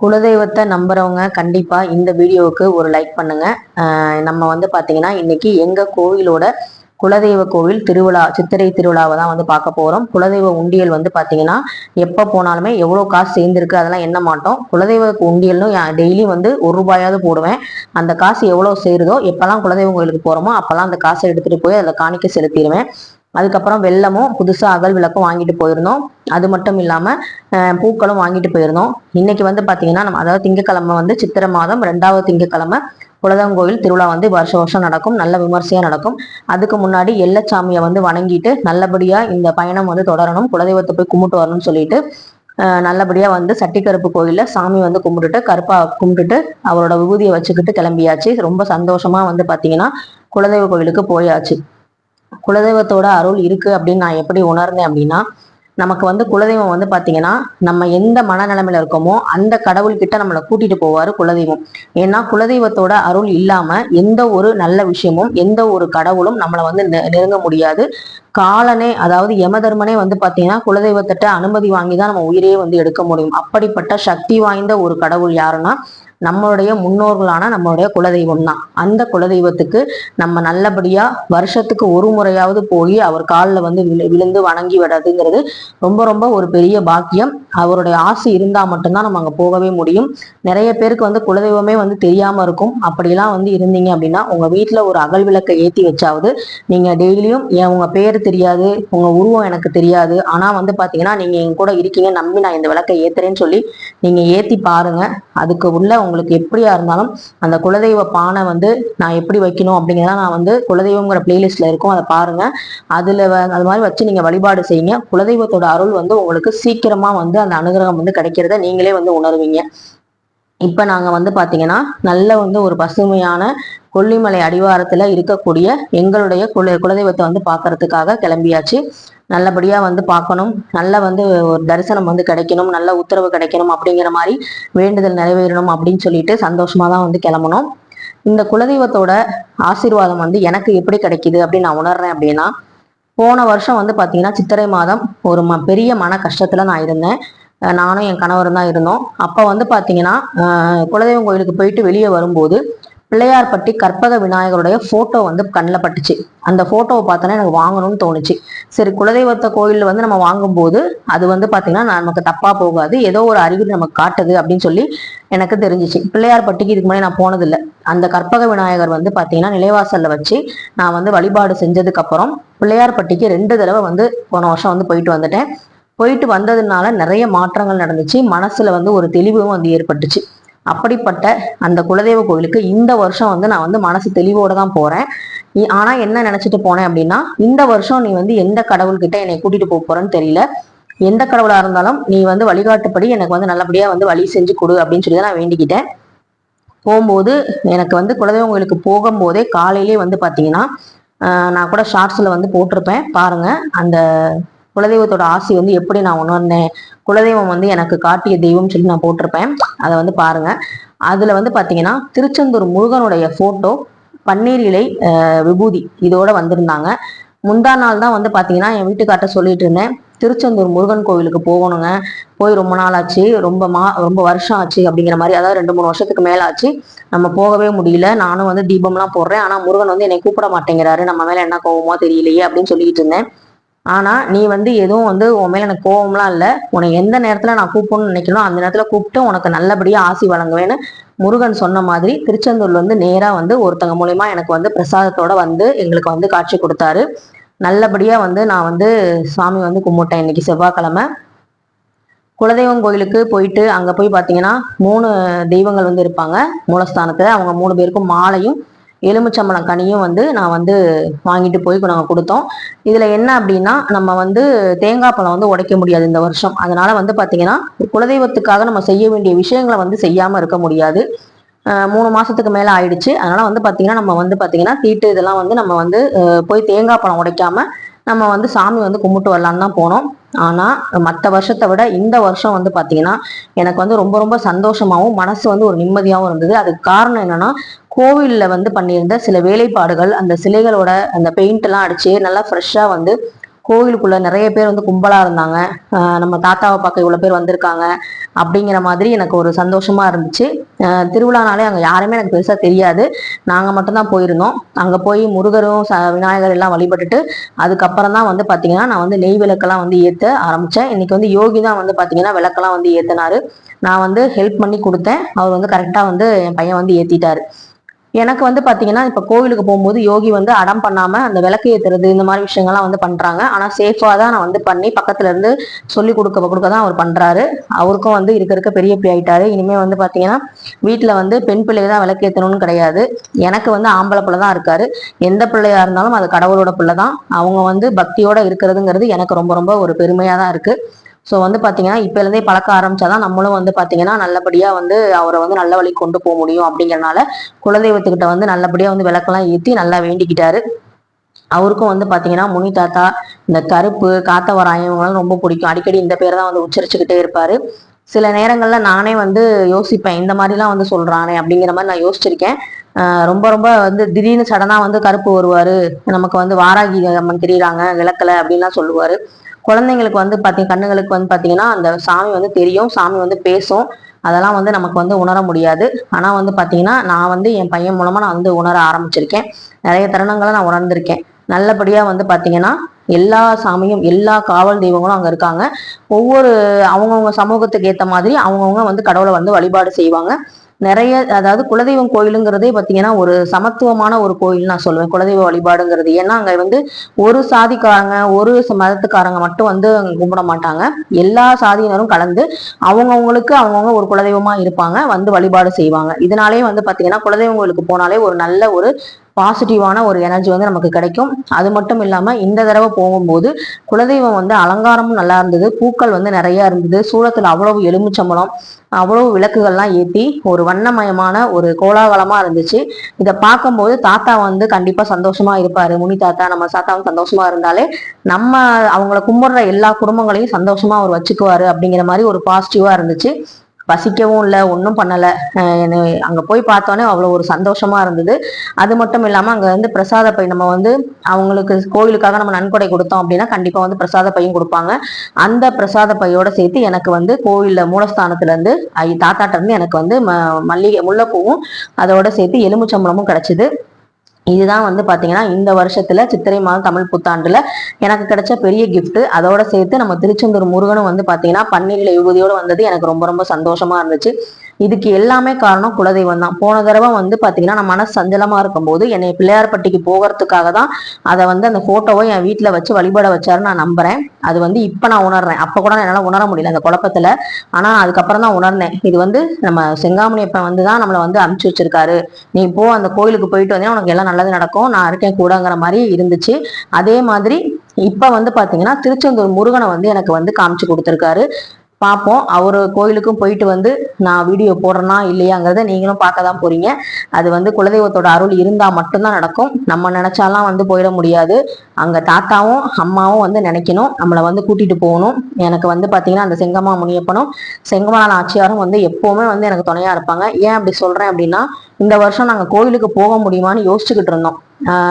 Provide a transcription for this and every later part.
குலதெய்வத்தை நம்புறவங்க கண்டிப்பா இந்த வீடியோவுக்கு ஒரு லைக் பண்ணுங்க. நம்ம வந்து பாத்தீங்கன்னா இன்னைக்கு எங்க கோவிலோட குலதெய்வ கோவில் திருவிழா சித்திரை திருவிழாவை தான் வந்து பார்க்க போகிறோம் குலதெய்வ உண்டியல் வந்து பார்த்தீங்கன்னா எப்போ போனாலுமே எவ்வளோ காசு சேர்ந்துருக்கு அதெல்லாம் எண்ண மாட்டோம். குலதெய்வ உண்டியல்னு டெய்லி வந்து ஒரு ரூபாயாவது போடுவேன். அந்த காசு எவ்வளோ சேருதோ எப்போல்லாம் குலதெய்வ கோயிலுக்கு போகிறோமோ அப்போல்லாம் அந்த காசை எடுத்துகிட்டு போய் அதில் காணிக்க செலுத்திடுவேன். அதுக்கப்புறம் வெள்ளமும் புதுசாக அகல் விளக்கும் வாங்கிட்டு போயிருந்தோம். அது மட்டும் இல்லாமல் பூக்களும் வாங்கிட்டு போயிருந்தோம். இன்னைக்கு வந்து பார்த்தீங்கன்னா நம்ம அதாவது திங்கக்கிழமை வந்து சித்திரை மாதம் ரெண்டாவது திங்கக்கிழமை குலதங்கோயில் திருவிழா வந்து வருஷம் வருஷம் நடக்கும். நல்ல விமர்சையாக நடக்கும். அதுக்கு முன்னாடி எல்லச்சாமியை வந்து வணங்கிட்டு நல்லபடியாக இந்த பயணம் வந்து தொடரணும். குலதெய்வத்தை போய் கும்பிட்டு வரணும்னு சொல்லிட்டு நல்லபடியாக வந்து சட்டிக்கருப்பு கோயிலில் சாமி வந்து கும்பிட்டுட்டு கருப்பாக கும்பிட்டுட்டு அவரோட விபூதியை வச்சுக்கிட்டு கிளம்பியாச்சு. ரொம்ப சந்தோஷமாக வந்து பார்த்தீங்கன்னா குலதெய்வ கோயிலுக்கு போயாச்சு. குலதெய்வத்தோட அருள் இருக்கு அப்படின்னு நான் எப்படி உணர்ந்தேன் அப்படின்னா நமக்கு வந்து குலதெய்வம் வந்து பாத்தீங்கன்னா நம்ம எந்த மனநிலைமையில இருக்கோமோ அந்த கடவுள்கிட்ட நம்மளை கூட்டிட்டு போவாரு குலதெய்வம். ஏன்னா குலதெய்வத்தோட அருள் இல்லாம எந்த ஒரு நல்ல விஷயமும் எந்த ஒரு கடவுளும் நம்மளை வந்து நெ- நெருங்க முடியாது. காலனே அதாவது யமதர்மனே வந்து பாத்தீங்கன்னா குலதெய்வத்திட்ட அனுமதி வாங்கி தான் நம்ம உயிரையே வந்து எடுக்க முடியும். அப்படிப்பட்ட சக்தி வாய்ந்த ஒரு கடவுள் யாருன்னா நம்மளுடைய முன்னோர்களான நம்மளுடைய குலதெய்வம் தான் அந்த குலதெய்வத்துக்கு நம்ம நல்லபடியா வருஷத்துக்கு ஒரு முறையாவது போய் அவர் காலில் வந்து விழு- விழுந்து வணங்கி விடுறதுங்கிறது ரொம்ப ரொம்ப ஒரு பெரிய பாக்கியம். அவருடைய ஆசை இருந்தா மட்டும்தான் நம்ம அங்க போகவே முடியும். நிறைய பேருக்கு வந்து குலதெய்வமே வந்து தெரியாம இருக்கும். அப்படிலாம் வந்து இருந்தீங்க அப்படின்னா உங்க வீட்டுல ஒரு அகல் விளக்கை ஏத்தி வச்சாவது நீங்க டெய்லியும் என் உங்க பேர் தெரியாது உங்க உருவம் எனக்கு தெரியாது ஆனா வந்து பாத்தீங்கன்னா நீங்க என் கூட இருக்கீங்க நம்பி நான் இந்த விளக்கை ஏத்துறேன்னு சொல்லி நீங்க ஏத்தி பாருங்க. அதுக்கு உள்ள உங்களுக்கு எப்படியா இருந்தாலும் அந்த குலதெய்வ பானை வந்து நான் எப்படி வைக்கணும் அப்படிங்கிறத நான் வந்து குலதெய்வங்கிற பிளேலிஸ்ட்ல இருக்கும். அதை பாருங்க. அதுல அது மாதிரி வச்சு நீங்க வழிபாடு செய்யுங்க. குலதெய்வத்தோட அருள் வந்து உங்களுக்கு சீக்கிரமா வந்து அந்த அனுகிரகம் வந்து கிடைக்கிறத நீங்களே வந்து உணர்வீங்க. இப்போ நாங்கள் வந்து பார்த்தீங்கன்னா நல்ல வந்து ஒரு பசுமையான கொல்லிமலை அடிவாரத்தில் இருக்கக்கூடிய எங்களுடைய குல குலதெய்வத்தை வந்து பார்க்கறதுக்காக கிளம்பியாச்சு. நல்லபடியாக வந்து பார்க்கணும் நல்ல வந்து ஒரு தரிசனம் வந்து கிடைக்கணும். நல்ல உத்தரவு கிடைக்கணும் அப்படிங்கிற மாதிரி வேண்டுதல் நிறைவேறணும் அப்படின்னு சொல்லிட்டு சந்தோஷமாக தான் வந்து கிளம்பணும் இந்த குலதெய்வத்தோட ஆசீர்வாதம் வந்து எனக்கு எப்படி கிடைக்குது அப்படின்னு நான் உணர்றேன் அப்படின்னா போன வருஷம் வந்து பார்த்தீங்கன்னா சித்திரை மாதம் ஒரு ம பெரிய மன கஷ்டத்தில் நான் இருந்தேன். நானும் என் கணவரும் தான் இருந்தோம். அப்போ வந்து பார்த்தீங்கன்னா குலதெய்வம் கோயிலுக்கு போயிட்டு வெளியே வரும்போது பிள்ளையார்பட்டி கற்பக விநாயகருடைய ஃபோட்டோ வந்து கண்ணில் பட்டுச்சு. அந்த ஃபோட்டோவை பார்த்தோன்னா எனக்கு வாங்கணும்னு தோணுச்சு. சரி குலதெய்வத்தை கோயிலில் வந்து நம்ம வாங்கும்போது அது வந்து பார்த்தீங்கன்னா நமக்கு தப்பாக போகாது. ஏதோ ஒரு அறிகுறி நமக்கு காட்டுது அப்படின்னு சொல்லி எனக்கு தெரிஞ்சிச்சு. பிள்ளையார்பட்டிக்கு இதுக்கு முன்னாடி நான் போனதில்லை. அந்த கற்பக விநாயகர் வந்து பார்த்தீங்கன்னா நிலைவாசலில் வச்சு நான் வந்து வழிபாடு செஞ்சதுக்கப்புறம் பிள்ளையார்பட்டிக்கு ரெண்டு தடவை வந்து போன வருஷம் வந்து போயிட்டு வந்துட்டேன். போயிட்டு வந்ததுனால நிறைய மாற்றங்கள் நடந்துச்சு. மனசுல வந்து ஒரு தெளிவும் வந்து ஏற்பட்டுச்சு. அப்படிப்பட்ட அந்த குலதெய்வ கோவிலுக்கு இந்த வருஷம் வந்து நான் வந்து மனசு தெளிவோட தான் போறேன். ஆனா என்ன நினைச்சிட்டு போனேன் அப்படின்னா இந்த வருஷம் நீ வந்து எந்த கடவுள்கிட்ட என்னை கூட்டிட்டு போக போறேன்னு தெரியல. எந்த கடவுளா இருந்தாலும் நீ வந்து வழிகாட்டுப்படி எனக்கு வந்து நல்லபடியா வந்து வழி செஞ்சு கொடு அப்படின்னு சொல்லி தான் நான் வேண்டிக்கிட்டேன். போகும்போது எனக்கு வந்து குலதெய்வம் கோயிலுக்கு போகும்போதே காலையிலே வந்து பாத்தீங்கன்னா நான் கூட ஷார்ட்ஸ்ல வந்து போட்டிருப்பேன். பாருங்க அந்த குலதெய்வத்தோட ஆசி வந்து எப்படி நான் உணர்ந்தேன்? குலதெய்வம் வந்து எனக்கு காட்டிய தெய்வம் சொல்லி நான் போட்டிருப்பேன். அதை வந்து பாருங்க. அதுல வந்து பாத்தீங்கன்னா திருச்செந்தூர் முருகனுடைய போட்டோ பன்னீர் இலை விபூதி இதோட வந்திருந்தாங்க. முந்தா நாள் தான் வந்து பாத்தீங்கன்னா என் வீட்டுக்கார்ட்ட சொல்லிட்டு இருந்தேன். திருச்செந்தூர் முருகன் கோவிலுக்கு போகணுங்க. போய் ரொம்ப நாள் ஆச்சு ரொம்ப மா ரொம்ப வருஷம் ஆச்சு அப்படிங்கிற மாதிரி அதாவது ரெண்டு மூணு வருஷத்துக்கு மேல ஆச்சு. நம்ம போகவே முடியல. நானும் வந்து தீபம்லாம் போடுறேன். ஆனா முருகன் வந்து என்னை கூப்பிட மாட்டேங்கிறாரு. நம்ம மேல என்ன கோவமோ தெரியலையே அப்படின்னு சொல்லிட்டு இருந்தேன். ஆனால் நீ வந்து எதுவும் வந்து உன் மேலே எனக்கு கோவம்லாம் இல்லை. உன்னை எந்த நேரத்தில் நான் கூப்பிடணும்னு நினைக்கணும் அந்த நேரத்தில் கூப்பிட்டு உனக்கு நல்லபடியாக ஆசி வழங்குவேன்னு முருகன் சொன்ன மாதிரி திருச்செந்தூர்ல வந்து நேராக வந்து ஒருத்தங்க மூலயமா எனக்கு வந்து பிரசாதத்தோட வந்து எங்களுக்கு வந்து காட்சி கொடுத்தாரு. நல்லபடியாக வந்து நான் வந்து சாமி வந்து கும்பிட்டேன் இன்னைக்கு செவ்வாய்க்கிழமை. குலதெய்வம் கோயிலுக்கு போயிட்டு அங்கே போய் பார்த்தீங்கன்னா மூணு தெய்வங்கள் வந்து இருப்பாங்க. மூலஸ்தானத்தில் அவங்க மூணு பேருக்கும் மாலையும் எலுமிச்சம்பழம் கனியும் வந்து நான் வந்து வாங்கிட்டு போய் நாங்கள் கொடுத்தோம். இதில் என்ன அப்படின்னா நம்ம வந்து தேங்காய் பழம் வந்து உடைக்க முடியாது இந்த வருஷம். அதனால வந்து பார்த்தீங்கன்னா குலதெய்வத்துக்காக நம்ம செய்ய வேண்டிய விஷயங்களை வந்து செய்யாமல் இருக்க முடியாது. மூணு மாசத்துக்கு மேல ஆயிடுச்சு. அதனால வந்து பாத்தீங்கன்னா நம்ம வந்து பாத்தீங்கன்னா தீட்டு இதெல்லாம் வந்து நம்ம வந்து போய் தேங்காய் பழம் உடைக்காம நம்ம வந்து சாமி வந்து கும்பிட்டு வரலான்னு தான் போனோம். ஆனா மற்ற வருஷத்தை விட இந்த வருஷம் வந்து பாத்தீங்கன்னா எனக்கு வந்து ரொம்ப ரொம்ப சந்தோஷமாவும் மனசு வந்து ஒரு நிம்மதியாகவும் இருந்தது. அதுக்கு காரணம் என்னன்னா கோவிலில் வந்து பண்ணியிருந்த சில வேலைப்பாடுகள் அந்த சிலைகளோட அந்த பெயிண்ட்லாம் அடித்து அடிச்சு நல்லா ஃப்ரெஷ்ஷாக வந்து கோவிலுக்குள்ள நிறைய பேர் வந்து கும்பலாக இருந்தாங்க. நம்ம தாத்தாவை பார்க்க இவ்வளோ பேர் வந்திருக்காங்க அப்படிங்கிற மாதிரி எனக்கு ஒரு சந்தோஷமா இருந்துச்சு. திருவிழானாலே அங்கே யாருமே எனக்கு பெருசாக தெரியாது. நாங்கள் மட்டும்தான் போயிருந்தோம். அங்கே போய் முருகரும் ச விநாயகர் எல்லாம் வழிபட்டுட்டு அதுக்கப்புறம் தான் வந்து பார்த்திங்கன்னா நான் வந்து நெய் விளக்கெல்லாம் வந்து ஏற்ற ஆரம்பித்தேன் இன்னைக்கு வந்து யோகி தான் வந்து பார்த்திங்கன்னா விளக்கெல்லாம் வந்து ஏத்தினாரு. நான் வந்து ஹெல்ப் பண்ணி கொடுத்தேன். அவர் வந்து கரெக்டாக வந்து என் பையன் வந்து ஏற்றிட்டாரு எனக்கு வந்து பார்த்தீங்கன்னா இப்போ கோவிலுக்கு போகும்போது யோகி வந்து அடம் பண்ணாமல் அந்த விளக்கு ஏத்துறது இந்த மாதிரி விஷயங்கள்லாம் வந்து பண்ணுறாங்க ஆனால் சேஃபாக தான் நான் வந்து பண்ணி பக்கத்துல இருந்து சொல்லி கொடுக்க கொடுக்க தான் அவர் பண்ணுறாரு அவருக்கும் வந்து இருக்க இருக்க பெரிய பிள்ளை ஆயிட்டாரு. இனிமேல் வந்து பார்த்தீங்கன்னா வீட்டில் வந்து பெண் பிள்ளைய தான் விளக்கு ஏற்றணும்னு கிடையாது. எனக்கு வந்து ஆம்பளை பிள்ளை தான் இருக்காரு. எந்த பிள்ளையா இருந்தாலும் அது கடவுளோட பிள்ளை தான். அவங்க வந்து பக்தியோட இருக்கிறதுங்கிறது எனக்கு ரொம்ப ரொம்ப ஒரு பெருமையாக தான் இருக்குது ஸோ வந்து பார்த்தீங்கன்னா இப்போலேருந்தே பழக்க ஆரம்பிச்சாதான் நம்மளும் வந்து பார்த்தீங்கன்னா நல்லபடியாக வந்து அவரை வந்து நல்ல வழி கொண்டு போக முடியும் அப்படிங்கிறனால குலதெய்வத்துக்கிட்ட வந்து நல்லபடியாக வந்து விளக்கெல்லாம் ஏற்றி நல்லா வேண்டிக்கிட்டாரு. அவருக்கும் வந்து பார்த்தீங்கன்னா முனி தாத்தா இந்த கருப்பு காத்தவராயம் இவங்களாம் ரொம்ப பிடிக்கும். அடிக்கடி இந்த பேரை தான் வந்து உச்சரிச்சுக்கிட்டே இருப்பாரு. சில நேரங்களில் நானே வந்து யோசிப்பேன் இந்த மாதிரிலாம் வந்து சொல்கிறானே அப்படிங்கிற மாதிரி நான் யோசிச்சிருக்கேன். ரொம்ப ரொம்ப வந்து திடீர்னு சடனாக வந்து கருப்பு வருவார். நமக்கு வந்து வாராகி அம்மன் தெரியுறாங்க விளக்கலை அப்படின்லாம் சொல்லுவார். குழந்தைங்களுக்கு வந்து பார்த்தீங்க கண்ணுங்களுக்கு வந்து பார்த்தீங்கன்னா அந்த சாமி வந்து தெரியும் சாமி வந்து பேசும். அதெல்லாம் வந்து நமக்கு வந்து உணர முடியாது. ஆனால் வந்து பார்த்தீங்கன்னா நான் வந்து என் பையன் மூலமாக நான் வந்து உணர ஆரம்பிச்சிருக்கேன். நிறைய தருணங்களை நான் உணர்ந்திருக்கேன். நல்லபடியாக வந்து பார்த்தீங்கன்னா எல்லா சாமியும் எல்லா காவல் தெய்வங்களும் அங்கே இருக்காங்க. ஒவ்வொரு அவங்கவுங்க சமூகத்துக்கு ஏற்ற மாதிரி அவங்கவுங்க வந்து கடவுளை வந்து வழிபாடு செய்வாங்க. நிறைய அதாவது குலதெய்வம் கோயிலுங்கிறதே பார்த்தீங்கன்னா ஒரு சமத்துவமான ஒரு கோயில் நான் சொல்லுவேன். குலதெய்வ வழிபாடுங்கிறது. ஏன்னா அங்க வந்து ஒரு சாதிக்காரங்க ஒரு மதத்துக்காரங்க மட்டும் வந்து கும்பிட மாட்டாங்க. எல்லா சாதியினரும் கலந்து அவங்கவுங்களுக்கு அவங்கவுங்க ஒரு குலதெய்வமா இருப்பாங்க வந்து வழிபாடு செய்வாங்க. இதனாலே வந்து பாத்தீங்கன்னா குலதெய்வம் கோயிலுக்கு போனாலே ஒரு நல்ல ஒரு பாசிட்டிவான ஒரு எனர்ஜி வந்து நமக்கு கிடைக்கும். அது மட்டும் இல்லாமல் இந்த தடவை போகும்போது குலதெய்வம் வந்து அலங்காரமும் நல்லா இருந்தது. பூக்கள் வந்து நிறைய இருந்தது. சூளத்துல அவ்வளவு எலுமிச்சம்பழம் அவ்வளவு விளக்குகள்லாம் ஏற்றி ஒரு வண்ணமயமான ஒரு கோலாகலமாக இருந்துச்சு. இதை பார்க்கும்போது தாத்தா வந்து கண்டிப்பாக சந்தோஷமாக இருப்பார். முனி தாத்தா நம்ம தாத்தாவும் சந்தோஷமாக இருந்தாலே நம்ம அவங்கள கும்பிடுற எல்லா குடும்பங்களையும் சந்தோஷமாக அவர் வச்சுக்குவாரு அப்படிங்கிற மாதிரி ஒரு பாசிட்டிவாக இருந்துச்சு. பசிக்கவும் இல்லை ஒன்றும் பண்ணலை. அங்கே போய் பார்த்தோன்னே அவ்வளோ ஒரு சந்தோஷமாக இருந்தது. அது மட்டும் இல்லாமல் அங்கே வந்து பிரசாத பை நம்ம வந்து அவங்களுக்கு கோவிலுக்காக நம்ம நன்கொடை கொடுத்தோம் அப்படின்னா கண்டிப்பாக வந்து பிரசாத பையும் கொடுப்பாங்க. அந்த பிரசாத பையோட சேர்த்து எனக்கு வந்து கோவிலில் மூலஸ்தானத்துலேருந்து ஐ தாத்தாட்டேருந்து எனக்கு வந்து ம மல்லிகை முல்லைப்பூவும் அதோட சேர்த்து எலுமிச்சம்பழமும் கிடைச்சிது. இதுதான் வந்து பாத்தீங்கன்னா இந்த வருஷத்துல சித்திரை மாதம் தமிழ் புத்தாண்டுல எனக்கு கிடைச்ச பெரிய கிஃப்ட் அதோட சேர்த்து நம்ம திருச்செந்தூர் முருகனும் வந்து பாத்தீங்கன்னா பன்னீர்ல யுவதியோடு வந்தது எனக்கு ரொம்ப ரொம்ப சந்தோஷமா இருந்துச்சு. இதுக்கு எல்லாமே காரணம் குலதெய்வம் தான். போன தடவை வந்து பார்த்தீங்கன்னா நான் மனசு சஞ்சலமாக இருக்கும்போது என்னை பிள்ளையார்பட்டிக்கு போகிறதுக்காக தான் அதை வந்து அந்த ஃபோட்டோவை என் வீட்டில் வச்சு வழிபட வச்சாருன்னு நான் நம்புகிறேன் அது வந்து இப்போ நான் உணர்றேன். அப்போ கூட என்னால் உணர முடியல அந்த குழப்பத்தில். ஆனால் அதுக்கப்புறம் தான் உணர்ந்தேன். இது வந்து நம்ம செங்காமணி வந்து தான் நம்மளை வந்து அமுச்சு வச்சிருக்காரு. நீ போ அந்த கோயிலுக்கு போயிட்டு வந்தீங்கன்னா உனக்கு எல்லாம் நல்லது நடக்கும். நான் இருக்கேன் கூடங்கிற மாதிரி இருந்துச்சு. அதே மாதிரி இப்போ வந்து பார்த்தீங்கன்னா திருச்செந்தூர் முருகனை வந்து எனக்கு வந்து காமிச்சு கொடுத்துருக்காரு. பார்ப்போம் அவர் கோயிலுக்கும் போயிட்டு வந்து நான் வீடியோ போடுறேனா இல்லையாங்கிறத நீங்களும் பார்க்க தான் போறீங்க. அது வந்து குலதெய்வத்தோட அருள் இருந்தா மட்டும்தான் நடக்கும். நம்ம நினைச்சாலாம் வந்து போயிட முடியாது. அங்க தாத்தாவும் அம்மாவும் வந்து நினைக்கணும். நம்மளை வந்து கூட்டிட்டு போகணும். எனக்கு வந்து பாத்தீங்கன்னா அந்த செங்கம்மா முனியப்பனும் செங்கமான ஆச்சியாரும் வந்து எப்பவுமே வந்து எனக்கு துணையா இருப்பாங்க. ஏன் அப்படி சொல்றேன் அப்படின்னா இந்த வருஷம் நாங்கள் கோயிலுக்கு போக முடியுமான்னு யோசிச்சுக்கிட்டு இருந்தோம்.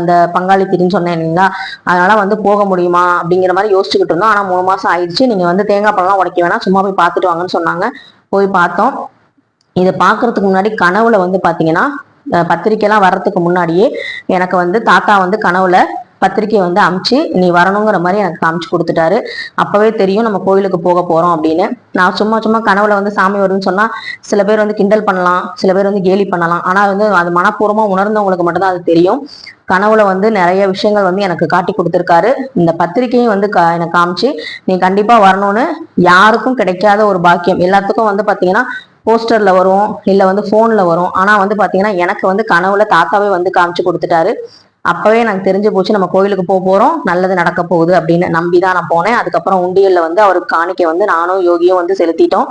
இந்த பங்காளி திரின்னு சொன்னேன் இல்லைங்களா? அதனால வந்து போக முடியுமா அப்படிங்கிற மாதிரி யோசிச்சுக்கிட்டு இருந்தோம். ஆனால் மூணு மாதம் ஆயிடுச்சு. நீங்கள் வந்து தேங்காய் பழம்லாம் உடைக்க வேணாம். சும்மா போய் பார்த்துட்டு வாங்கன்னு சொன்னாங்க. போய் பார்த்தோம். இதை பார்க்கறதுக்கு முன்னாடி கனவுல வந்து பார்த்தீங்கன்னா பத்திரிக்கைலாம் வர்றதுக்கு முன்னாடியே எனக்கு வந்து தாத்தா வந்து கனவுல பத்திரிக்கை வந்து அமுச்சு நீ வரணுங்கிற மாதிரி எனக்கு காமிச்சு கொடுத்துட்டாரு. அப்பவே தெரியும் நம்ம கோயிலுக்கு போக போறோம் அப்படின்னு. நான் சும்மா சும்மா கனவுல வந்து சாமி வரும்னு சொன்னா சில பேர் வந்து கிண்டல் பண்ணலாம் சில பேர் வந்து கேலி பண்ணலாம். ஆனா வந்து அது மனப்பூர்வமா உணர்ந்தவங்களுக்கு மட்டும்தான் அது தெரியும். கனவுல வந்து நிறைய விஷயங்கள் வந்து எனக்கு காட்டி கொடுத்துருக்காரு. இந்த பத்திரிக்கையும் வந்து கா- எனக்கு காமிச்சு நீ கண்டிப்பா வரணும்னு யாருக்கும் கிடைக்காத ஒரு பாக்கியம். எல்லாத்துக்கும் வந்து பாத்தீங்கன்னா போஸ்டர்ல வரும் இல்லை வந்து ஃபோனில் வரும். ஆனால் வந்து பார்த்தீங்கன்னா எனக்கு வந்து கனவுல தாத்தாவே வந்து காமிச்சு கொடுத்துட்டாரு. அப்பவே எனக்கு தெரிஞ்சு போச்சு நம்ம கோயிலுக்கு போக போறோம் நல்லது நடக்க போகுது அப்படின்னு நம்பி தான் நான் போனேன். அதுக்கப்புறம் உண்டியல்ல வந்து அவருக்கு காணிக்கை வந்து நானும் யோகியும் வந்து செலுத்திட்டோம்.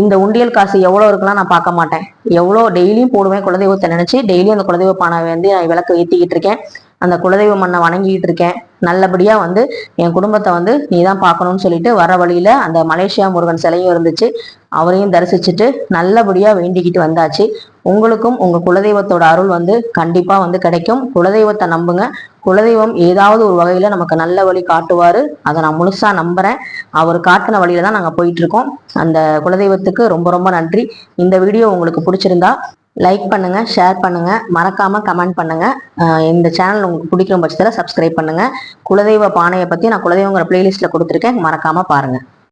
இந்த உண்டியல் காசு எவ்வளோ இருக்குலாம் நான் பார்க்க மாட்டேன். எவ்வளோ டெய்லியும் போடுவேன் குலதெய்வத்தை நினச்சி டெய்லியும் அந்த குலதெய்வ பானை வந்து நான் விளக்கு ஏற்றிக்கிட்டு இருக்கேன். அந்த குலதெய்வ மண்ணை வணங்கிக்கிட்டு இருக்கேன். நல்லபடியாக வந்து என் குடும்பத்தை வந்து நீ தான் பார்க்கணும்னு சொல்லிட்டு வர வழியில் அந்த மலேசியா முருகன் சிலையும் இருந்துச்சு. அவரையும் தரிசிச்சுட்டு நல்லபடியாக வேண்டிக்கிட்டு வந்தாச்சு. உங்களுக்கும் உங்கள் குலதெய்வத்தோட அருள் வந்து கண்டிப்பாக வந்து கிடைக்கும். குலதெய்வத்தை நம்புங்க. குலதெய்வம் ஏதாவது ஒரு வகையில நமக்கு நல்ல வழி காட்டுவாரு. அதை நான் முழுசா நம்புறேன். அவர் காட்டின வழியில தான் நாங்க போயிட்டு இருக்கோம் அந்த குலதெய்வத்துக்கு ரொம்ப ரொம்ப நன்றி. இந்த வீடியோ உங்களுக்கு பிடிச்சிருந்தா லைக் பண்ணுங்க ஷேர் பண்ணுங்க. மறக்காம கமெண்ட் பண்ணுங்க. இந்த சேனல் உங்களுக்கு பிடிக்கும் பட்சத்தில் சப்ஸ்கிரைப் பண்ணுங்க. குலதெய்வ பானையை பத்தி நான் குலதெய்வங்கிற பிளேலிஸ்ட்ல கொடுத்துருக்கேன். மறக்காம பாருங்க.